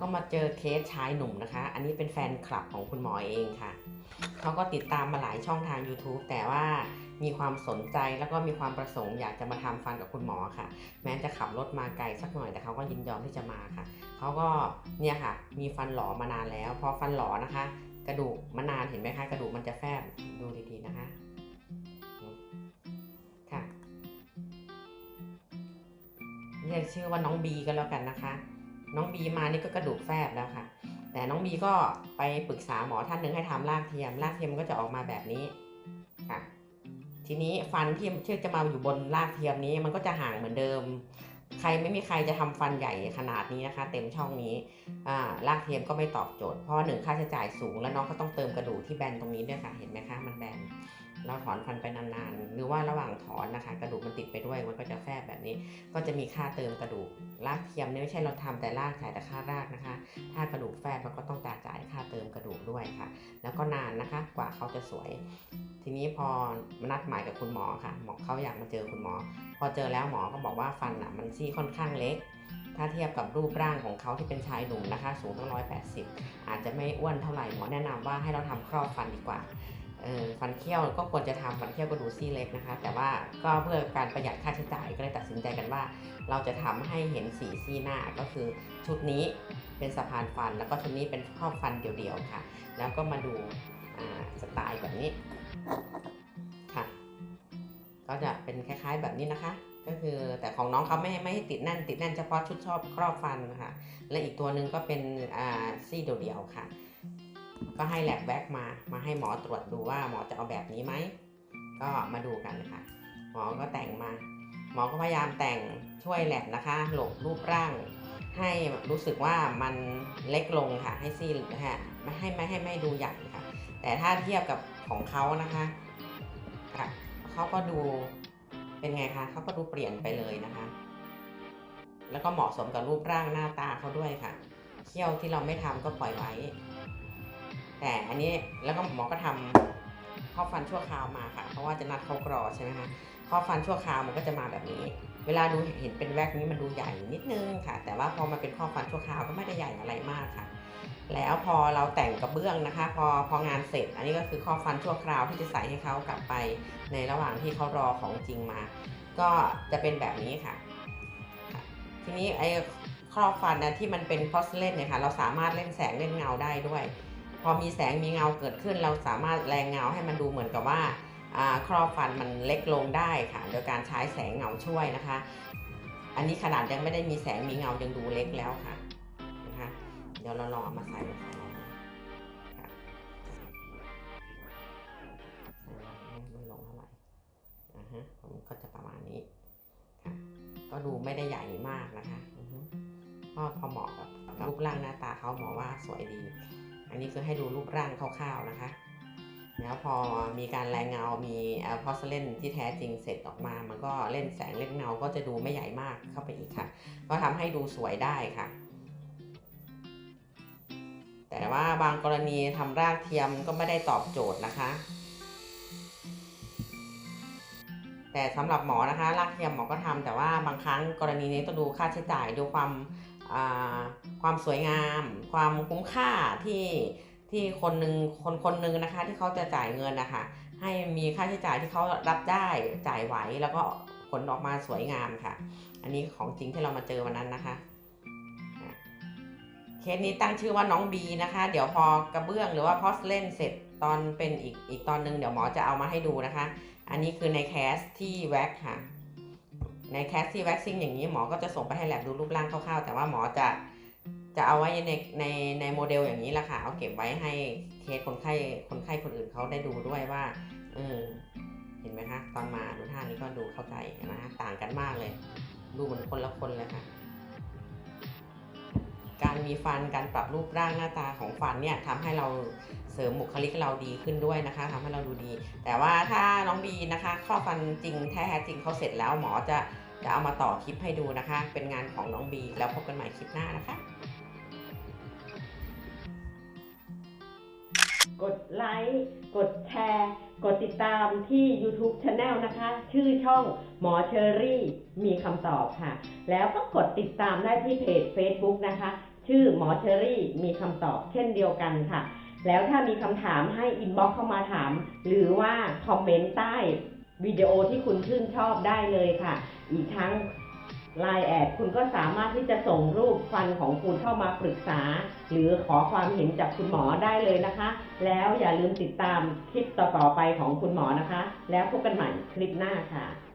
ก็มาเจอเคสชายหนุ่มนะคะ อันนี้เป็นแฟนคลับของคุณหมอเองค่ะ เขาก็ติดตามมาหลายช่องทาง YouTube แต่ว่ามีความสนใจแล้วก็มีความประสงค์อยากจะมาทำฟันกับคุณหมอค่ะ แม้จะขับรถมาไกลสักหน่อยแต่เขาก็ยินยอมที่จะมาค่ะ เขาก็เนี่ยค่ะ มีฟันหลอมานานแล้ว พอฟันหลอนะคะ กระดูกมานานเห็นไหมคะกระดูกมันจะแฟบดูดีๆนะคะค่ะเรียกชื่อว่าน้องบีก็แล้วกันนะคะ น้องบีมานี่ก็กระดูกแฟบแล้วค่ะ แต่น้องบีก็ไปปรึกษาหมอท่านหนึ่งให้ทำรากเทียม รากเทียมก็จะออกมาแบบนี้ค่ะ ทีนี้ฟันที่ที่จะมาอยู่บนรากเทียมนี้มันก็จะห่างเหมือนเดิม ใครไม่มีใครจะทำฟันใหญ่ขนาดนี้นะคะ เต็มช่องนี้อ่ารากเทียมก็ไม่ตอบโจทย์เพราะว่าหนึ่งค่าใช้จ่ายสูง แล้วน้องก็ต้องเติมกระดูกที่แบนตรงนี้ด้วยค่ะ เห็นไหมคะ มันแบน เราถอนฟันไปนานๆ หรือว่าระหว่างถอนนะคะ กระดูกมันติดไปด้วยมันก็จะแฟบแบบนี้ ก็จะมีค่าเติมกระดูกรากเทียมเนี่ยไม่ใช่เราทำแต่รากจ่ายแต่ค่ารากนะคะ ถ้ากระดูกแฟบเราก็ต้องจ่ายค่าเติมกระดูกด้วยค่ะ แล้วก็นานนะคะกว่าเขาจะสวย ทีนี้พอนัดหมายกับคุณหมอค่ะหมอเขาอยากมาเจอคุณหมอ พอเจอแล้วหมอก็บอกว่าฟันอะมันซี่ค่อนข้างเล็กถ้าเทียบกับรูปร่างของเขาที่เป็นชายหนุ่มนะคะ สูงตั้งร้อยแปดสิบอาจจะไม่อ้วนเท่าไหร่หมอแนะนำว่าให้เราทำครอบฟันดีกว่า ฟันเคี้ยวก็ควรจะทำฟันเคี้ยวก็ดูซี่เล็กนะคะ แต่ว่าก็เพื่อการประหยัดค่าใช้จ่ายก็เลยตัดสินใจกันว่า เราจะทำให้เห็นสีซี่หน้าก็คือชุดนี้เป็นสะพานฟัน แล้วก็ชุดนี้เป็นครอบฟันเดี่ยวๆค่ะ แล้วก็มาดูสไตล์แบบนี้ค่ะ ก็จะเป็นคล้ายๆแบบนี้นะคะ ก็คือแต่ของน้องเขาไม่ให้ไม่ให้ติดแน่นติดแน่นเฉพาะชุดชอบครอบฟันนะคะและอีกตัวหนึ่งก็เป็นซี่เดี่ยวๆค่ะ ก็ให้แลบแบ็กมา มาให้หมอตรวจดูว่าหมอจะเอาแบบนี้ไหม ก็มาดูกันค่ะ หมอก็แต่งมา หมอก็พยายามแต่งช่วยแลบนะคะ หลบรูปร่าง ให้รู้สึกว่ามันเล็กลงค่ะ ให้ซีนะฮะไม่ให้ไม่ให้ไม่ดูใหญ่ค่ะ แต่ถ้าเทียบกับของเขานะคะค่ะเขาก็ดูเป็นไงคะเขาก็ดูเปลี่ยนไปเลยนะคะ แล้วก็เหมาะสมกับรูปร่างหน้าตาเขาด้วยค่ะ เขี้ยวที่เราไม่ทำก็ปล่อยไว้ แต่อันนี้แล้วก็หมอก็ทำข้อฟันชั่วคราวมาค่ะ เพราะว่าจะนัดเขากรอใช่ไหมคะข้อฟันชั่วคราวมันก็จะมาแบบนี้ เวลาดูเห็นเป็นแว็กนี้มันดูใหญ่นิดนึงค่ะ แต่ว่าพอมาเป็นข้อฟันชั่วคราวก็ไม่ได้ใหญ่อะไรมากค่ะ แล้วพอเราแต่งกระเบื้องนะคะ พอพองานเสร็จ อันนี้ก็คือข้อฟันชั่วคราวที่จะใส่ให้เขากลับไปในระหว่างที่เขารอของจริงมา ก็จะเป็นแบบนี้ค่ะค่ะทีนี้ไอ้ครอบฟันนะที่มันเป็นพอสเลนเนี่ยค่ะ เราสามารถเล่นแสงเล่นเงาได้ด้วย พอมีแสงมีเงาเกิดขึ้น เราสามารถแรงเงาให้มันดูเหมือนกับว่าครอบฟันมันเล็กลงได้ค่ะ โดยการใช้แสงเงาช่วยนะคะ อันนี้ขนาดยังไม่ได้มีแสงมีเงายังดูเล็กแล้วค่ะนะคะ เดี๋ยวเราลองเอามาใส่มาใส่ลงค่ะใส่ลองไม่ลงเท่าหร่อ่าฮะผมก็จะประมาณนี้ค่ะก็ดูไม่ได้ใหญ่มากนะคะก็พอเหมาะกับรูปร่างหน้าตาเขาหมอว่าสวยดี อันนี้คือให้ดูรูปร่างคร่าวๆนะคะ แล้วพอมีการแรงเงา มีพอสเลนที่แท้จริงเสร็จออกมา มันก็เล่นแสงเล่นเงา ก็จะดูไม่ใหญ่มากเข้าไปอีกค่ะ ก็ทำให้ดูสวยได้ค่ะ แต่ว่าบางกรณีทำรากเทียมก็ไม่ได้ตอบโจทย์นะคะแต่สำหรับหมอนะคะรากเทียมหมอก็ทำแต่ว่าบางครั้งกรณีนี้ต้องดูค่าใช้จ่ายดูความ ความสวยงาม ความคุ้มค่าที่ที่คนหนึ่งคนคนหนึ่งนะคะ ที่เขาจะจ่ายเงินนะคะให้มีค่าใช้จ่ายที่เขารับได้จ่ายไหวแล้วก็ผลออกมาสวยงามค่ะ อันนี้ของจริงที่เรามาเจอวันนั้นนะคะเคสนี้ตั้งชื่อว่าน้องบีนะคะ เดี๋ยวพอกระเบื้องหรือว่าพอสเล่นเสร็จตอนเป็นอีกอีกตอนหนึ่งเดี๋ยวหมอจะเอามาให้ดูนะคะ อันนี้คือในแคสที่แว็กค่ะ ในแคสซี่แว็กซิ่งอย่างนี้หมอก็จะส่งไปให้แลบดูรูปร่างคร่าวๆ แต่ว่าหมอจะจะเอาไว้ในในในโมเดลอย่างนี้แหละค่ะ เอาเก็บไว้ให้เคสคนไข้คนไข้คนอื่นเขาได้ดูด้วยว่าเออเห็นไหมคะ ตอนมาดูท่านี้ก็ดูเข้าใจนะต่างกันมากเลย ดูเหมือนคนละคนเลยค่ะ การมีฟันการปรับรูปร่างหน้าตาของฟันเนี่ยทำให้เราเสริมบุคลิกเราดีขึ้นด้วยนะคะทำให้เราดูดี แต่ว่าถ้าน้องบีนะคะข้อฟันจริงแท้จริงเขาเสร็จแล้วหมอจะจะเอามาต่อคลิปให้ดูนะคะ เป็นงานของน้องบี แล้วพบกันใหม่คลิปหน้านะคะ กดไลค์กดแชร์ กดติดตามที่ YouTube Channel นะคะ ชื่อช่องหมอเชอรี่มีคำตอบค่ะ แล้วก็กดติดตามได้ที่เพจ Facebook นะคะ ชื่อหมอเชอรี่มีคำตอบเช่นเดียวกันค่ะ แล้วถ้ามีคำถามให้อินบ็อกเข้ามาถาม หรือว่าคอมเมนต์ใต้วิดีโอที่คุณชื่นชอบได้เลยค่ะ อีกทั้งไลน์แอดคุณก็สามารถที่จะส่งรูปฟันของคุณเข้ามาปรึกษา หรือขอความเห็นจากคุณหมอได้เลยนะคะ แล้วอย่าลืมติดตามคลิปต่อๆไปของคุณหมอนะคะ แล้วพบกันใหม่คลิปหน้าค่ะ